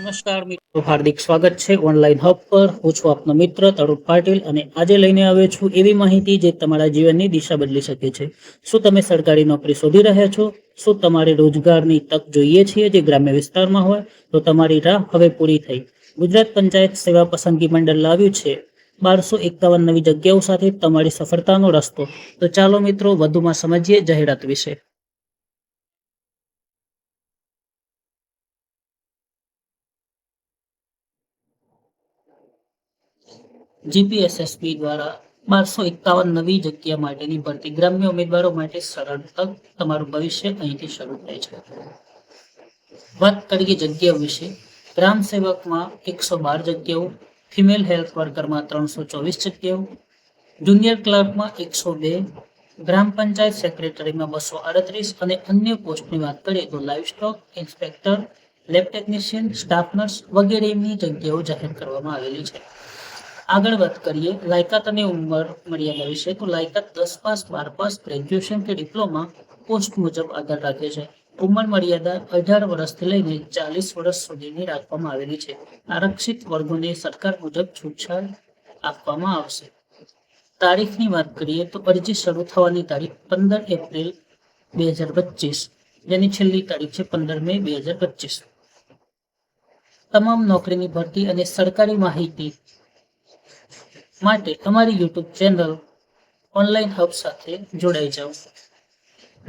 નમસ્કાર મિત્રો. હાર્દિક સ્વાગત છે ઓનલાઈન હબ પર. હું છું આપનો મિત્ર તરુણ પાટીલ અને આજે લઈને આવ્યો છું એવી માહિતી જે તમારા જીવનની દિશા બદલી શકે છે. શું તમે સરકારી નોકરી શોધી રહ્યા છો? શું તમારે રોજગારની તક જોઈએ છીએ જે ગ્રામ્ય વિસ્તારમાં હોય? તો તમારી રાહ હવે પૂરી થઈ. ગુજરાત પંચાયત સેવા પસંદગી મંડળ લાવ્યું છે. બારસો એકાવન નવી જગ્યાઓ સાથે તમારી સફળતાનો રસ્તો. તો ચાલો મિત્રો, વધુમાં સમજીએ જાહેરાત વિશે. જીપીએસએસબી દ્વારા બારસો એકાવન નવી જગ્યા માટેની ભરતી. ગ્રામ્ય ઉમેદવારો માટે સરળ તમારું ભવિષ્ય અહીંથી શરૂ થાય છે. વાત કરીએ જગ્યા વિશે. ગ્રામ સેવકમાં એકસો બાર જગ્યાઓ, ફિમેલ હેલ્થ વર્કરમાં ત્રણસો ચોવીસ જગ્યાઓ, જુનિયર ક્લાર્કમાં એકસો બે, ગ્રામ પંચાયત સેક્રેટરીમાં બસો આડત્રીસ અને અન્ય પોસ્ટની વાત કરીએ તો livestock inspector, lab technician, staff nurse વગેરેની જગ્યાઓ જાહેર કરવામાં આવેલી છે. આગળ વાત કરીએ, લાયકાત અને ઉંમર મર્યાદા વિશે. તો લાયકાત દસ પાસ, બાર પાસ ગ્રેજ્યુએશન કે ડિપ્લોમા પોસ્ટ મુજબ આધાર રાખે છે. ઉંમર મર્યાદા અઢાર વર્ષથી લઈને ચાલીસ વર્ષ સુધીની રાખવામાં આવેલી છે. આરક્ષિત વર્ગોને સરકાર મુજબ છૂટછાટ આપવામાં આવશે. તારીખની વાત કરીએ તો અરજી શરૂ થવાની તારીખ પંદર એપ્રિલ બે હજાર પચીસ, જેની છેલ્લી તારીખ છે પંદર મે બે હજાર પચીસ. તમામ નોકરીની ભરતી અને સરકારી માહિતી માટે તમારી યુટ્યુબ ચેનલ ઓનલાઈન હબ સાથે જોડાઈ જાઓ.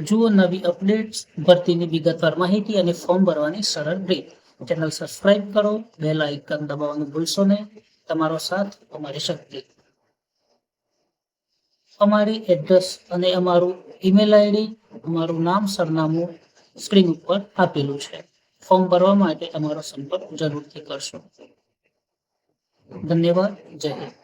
જુઓ નવી અપડેટ્સ ભરતીની વિગતવાર માહિતી અને ફોર્મ ભરવાની સરળ રીત. ચેનલ સબસ્ક્રાઇબ કરો બેલ આઇકન દબાવવાનું ભૂલશો નહીં. તમારો સાથ, અમારી શક્તિ. અમારી એડ્રેસ અને અમારું ઈમેલ આઈડી અમારું નામ, સરનામું સ્ક્રીન ઉપર આપેલું છે. ફોર્મ ભરવા માટે અમારો સંપર્ક જરૂરથી કરશો. ધન્યવાદ. જય હિન્દ.